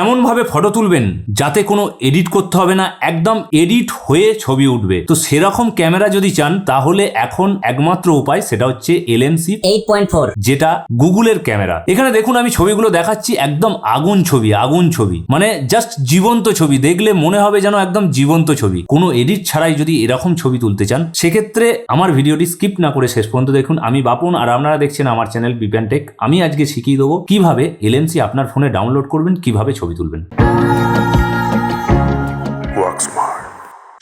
এমনভাবে ফটো তুলবেন যাতে কোনো এডিট করতে হবে না একদম এডিট হয়ে ছবি উঠবে। তো সেরকম ক্যামেরা যদি চান তাহলে এখন একমাত্র উপায় সেটা হচ্ছে এলএমসি এইট পয়েন্ট ফোর যেটা গুগলের ক্যামেরা এখানে দেখুন আমি ছবিগুলো দেখাচ্ছি একদম আগুন ছবি আগুন ছবি। মানে জাস্ট জীবন্ত ছবি দেখলে মনে হবে যেন একদম জীবন্ত ছবি। কোনো এডিট ছাড়াই যদি এরকম ছবি তুলতে চান সেক্ষেত্রে আমার ভিডিওটি স্কিপ না করে শেষ পর্যন্ত দেখুন। আমি বাপন আর আপনারা দেখছেন আমার চ্যানেল বিপ্যান টেক আমি আজকে শিখিয়ে দেবো কীভাবে এলএমসি আপনার ফোনে ডাউনলোড করবেন কীভাবে ছবি তুলবেন।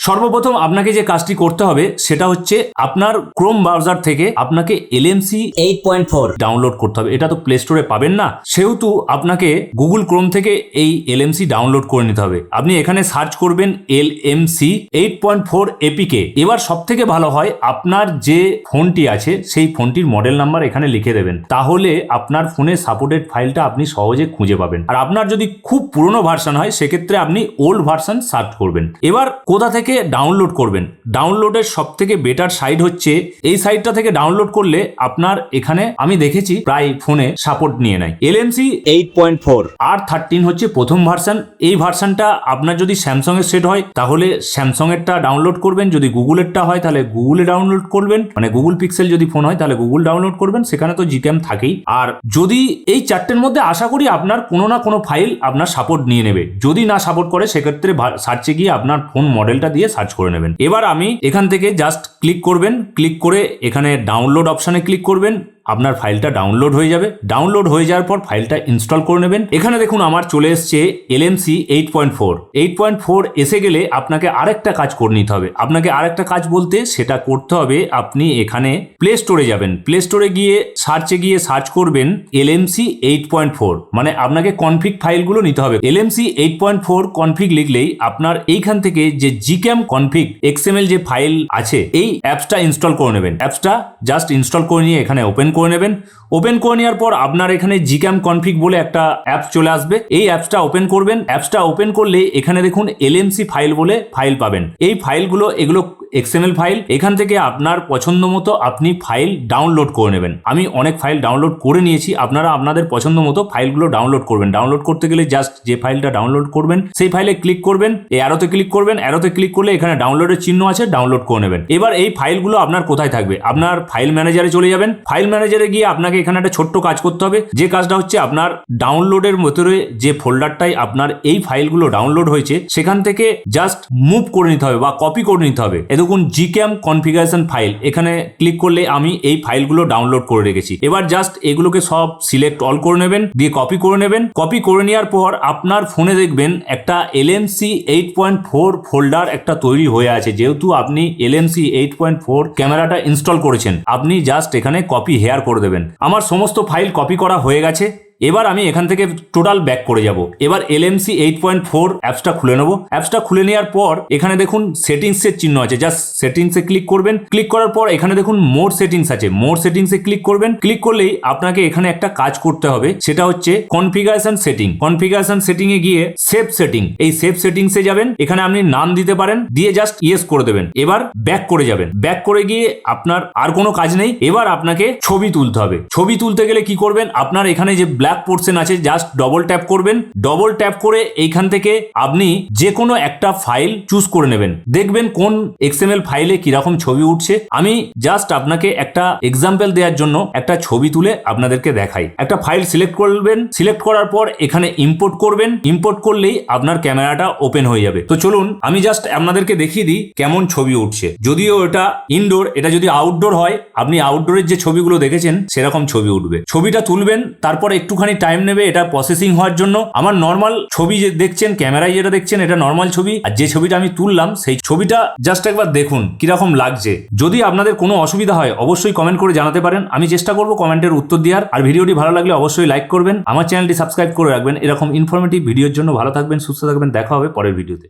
সর্বপ্রথম আপনাকে যে কাজটি করতে হবে সেটা হচ্ছে আপনার ক্রোম ব্রাউজার থেকে আপনাকে LMC eight point four download করতে হবে। এটা তো প্লে স্টোরে পাবেন না। সেহেতু আপনাকে গুগল ক্রোম থেকে এই এলএমসি ডাউনলোড করে নিতে হবে। আপনি এখানে সার্চ করবেন L M C eight point four APK এবার সব থেকে ভালো হয়, আপনার যে ফোনটি আছে, সেই ফোনটির মডেল নাম্বার এখানে লিখে দেবেন। তাহলে আপনার ফোনে সাপোর্টেড ফাইলটা আপনি সহজে খুঁজে পাবেন। আর আপনার যদি খুব পুরনো ভার্সন হয়, সেক্ষেত্রে আপনি ওল্ড ভার্সন সার্চ করবেন। এবার কোথা থেকে ডাউনলোড করবেন। ডাউনলোডের সব থেকে বেটার সাইট হচ্ছে এই সাইটটা থেকে ডাউনলোড করলে আপনার এখানে আমি দেখেছি প্রায় ফোনে সাপোর্ট নিয়ে নেয়। এলএমসি এইট পয়েন্ট ফোর আর থার্টিন হচ্ছে প্রথম ভার্সন এই ভার্সনটা আপনার যদি স্যামসং এর সেট হয় তাহলে স্যামসং এরটা ডাউনলোড করবেন। যদি গুগলেরটা হয় তাহলে গুগলে ডাউনলোড করবেন। মানে গুগল পিক্সেল যদি ফোন হয় তাহলে গুগল ডাউনলোড করবেন। সেখানে তো জিক্যাম থাকেই। আর যদি এই চারটের মধ্যে আশা করি আপনার কোনো না কোনো ফাইল আপনার সাপোর্ট নিয়ে নেবে। যদি না সাপোর্ট করে সেক্ষেত্রে সার্চে গিয়ে আপনার ফোন মডেলটা দিয়ে সার্চ করে নেবেন। এবার আমি এখান থেকে জাস্ট ক্লিক করবেন। ক্লিক করে এখানে ডাউনলোড অপশানে ক্লিক করবেন। আপনার ফাইলটা ডাউনলোড হয়ে যাবে। ডাউনলোড হয়ে যাওয়ার পর ফাইলটা ইনস্টল করে নেবেন। এখানে দেখুন আমার চলে এসছে LMC eight point four. Eight point four এসে গেলে আপনাকে আরেকটা কাজ করে নিতে হবে। আপনাকে আরেকটা কাজ বলতে সেটা করতে হবে আপনি এখানে প্লে স্টোরে যাবেন। প্লে স্টোরে গিয়ে সার্চে গিয়ে সার্চ করবেন এলএমসি এইট পয়েন্ট ফোর। মানে আপনাকে কনফিগ ফাইলগুলো নিতে হবে। LMC eight point four config লিখলেই আপনার এইখান থেকে যে জিক্যাম কনফিগ এক্সএমএল যে ফাইল আছে, এই অ্যাপসটা ইনস্টল করে নেবেন। অ্যাপসটা জাস্ট ইনস্টল করে নিয়ে এখানে ওপেন করে নেবেন। ওপেন করে নেওয়ার পর আপনার এখানে জিক্যাম কনফিগ বলে একটা অ্যাপস চলে আসবে। এই অ্যাপসটা ওপেন করবেন। অ্যাপসটা ওপেন করলে এখানে দেখুন এলএমসি ফাইল বলে ফাইল পাবেন। এই ফাইলগুলো এগুলো এক্সএমএল ফাইল, এখান থেকে আপনার পছন্দ মতো আপনি ফাইল ডাউনলোড করে নেবেন। আমি অনেক ফাইল ডাউনলোড করে নিয়েছি, আপনারা আপনাদের পছন্দ মতো ফাইলগুলো ডাউনলোড করবেন। ডাউনলোড করতে গেলে জাস্ট যে ফাইলটা ডাউনলোড করবেন, সেই ফাইলে ক্লিক করবেন, এই অ্যারোতে ক্লিক করবেন অ্যারোতে ক্লিক করলে এখানে ডাউনলোডের চিহ্ন আছে, ডাউনলোড করে নেবেন। এবার এই ফাইলগুলো আপনার কোথায় থাকবে? আপনার ফাইল ম্যানেজারে চলে যাবেন। ফাইল ম্যানেজারে গিয়ে আপনাকে এখানে একটা ছোট্ট কাজ করতে হবে। যে কাজটা হচ্ছে আপনার ডাউনলোডের ভেতরে যে ফোল্ডারটাই আপনার এই ফাইলগুলো ডাউনলোড হয়েছে, সেখান থেকে জাস্ট মুভ করে নিতে হবে বা কপি করে নিতে হবে। দেখুন জিক্যাম কনফিগারেশন ফাইল এখানে ক্লিক করলে আমি এই ফাইলগুলো ডাউনলোড করে রেখেছি। এবার জাস্ট এগুলোকে সব সিলেক্ট অল করে নেবেন, দিয়ে কপি করে নেবেন। কপি করে নেওয়ার পর আপনার ফোনে দেখবেন একটা LMC eight point four folder একটা তৈরি হয়ে আছে। যেহেতু আপনি এলএমসি এইট পয়েন্ট ফোর ক্যামেরাটা ইনস্টল করেছেন, আপনি জাস্ট এখানে কপি হেয়ার করে দেবেন। আমার সমস্ত ফাইল কপি করা হয়ে গেছে। এবার আমি এখান থেকে টোটাল ব্যাক করে যাব। এবার এলএমসি এইট পয়েন্ট ফোর অ্যাপসটা খুলে নেব। অ্যাপসটা খুলে নেওয়ার পর এখানে দেখুন সেটিংসের চিহ্ন আছে। জাস্ট সেটিংসে ক্লিক করবেন। ক্লিক করার পর এখানে দেখুন মোর সেটিংস আছে। মোর সেটিংসে ক্লিক করবেন। ক্লিক করলেই আপনাকে এখানে একটা কাজ করতে হবে। সেটা হচ্ছে কনফিগারেশন সেটিং কনফিগারেশন সেটিং এ গিয়ে সেভ সেটিং এই সেভ সেটিংসে যাবেন। এখানে আপনি নাম দিতে পারেন। দিয়ে জাস্ট ইয়েস করে দেবেন। এবার ব্যাক করে যাবেন। ব্যাক করে গিয়ে আপনার আর কোনো কাজ নেই। এবার আপনাকে ছবি তুলতে হবে। ছবি তুলতে গেলে কি করবেন? আপনার এখানে যে ব্ল্যাক পোর্শন আছে জাস্ট ডবল ট্যাপ করবেন। ডবল ট্যাপ করে এইখান থেকে আপনি যে কোনো একটা ফাইল চুজ করে নেবেন। দেখবেন কোন এক্সএমএল ফাইলে কীরকম ছবি উঠছে। আমি জাস্ট আপনাকে একটা এক্সাম্পল দেওয়ার জন্য একটা ছবি তুলে আপনাদেরকে দেখাই। একটা ফাইল সিলেক্ট করবেন। সিলেক্ট করার পর এখানে ইম্পোর্ট করবেন। ইম্পোর্ট করলেই আপনার ক্যামেরাটা ওপেন হয়ে যাবে। তো চলুন, আমি জাস্ট আপনাদেরকে দেখিয়ে দিই কেমন ছবি উঠছে। যদিও এটা ইনডোর এটা যদি আউটডোর হয়, আপনি আউটডোরের যে ছবিগুলো দেখেছেন, সেরকম ছবি উঠবে। ছবিটা তুলবেন, তারপর একটুখানি টাইম নেবে এটা প্রসেসিং হওয়ার জন্য। আমার নর্মাল ছবি যে দেখছেন, ক্যামেরায় যেটা দেখছেন, এটা নর্মাল ছবি। আর যে ছবিটা আমি তুললাম, সেই ছবিটা জাস্ট একবার দেখুন, কীরকম লাগছে। যদি আপনাদের কোনো অসুবিধা হয়, অবশ্যই কমেন্ট করে জানাতে পারেন। আমি চেষ্টা করব কমেন্টের উত্তর দেওয়ার। আর ভিডিওটি ভালো লাগলে অবশ্যই লাইক করবেন। আমার চ্যানেলটি সাবস্ক্রাইব করে রাখবেন। এরকম ইনফরমেটিভ ভিডিওর জন্য ভালো থাকবেন, সুস্থ থাকবেন। দেখা হবে পরের ভিডিওতে।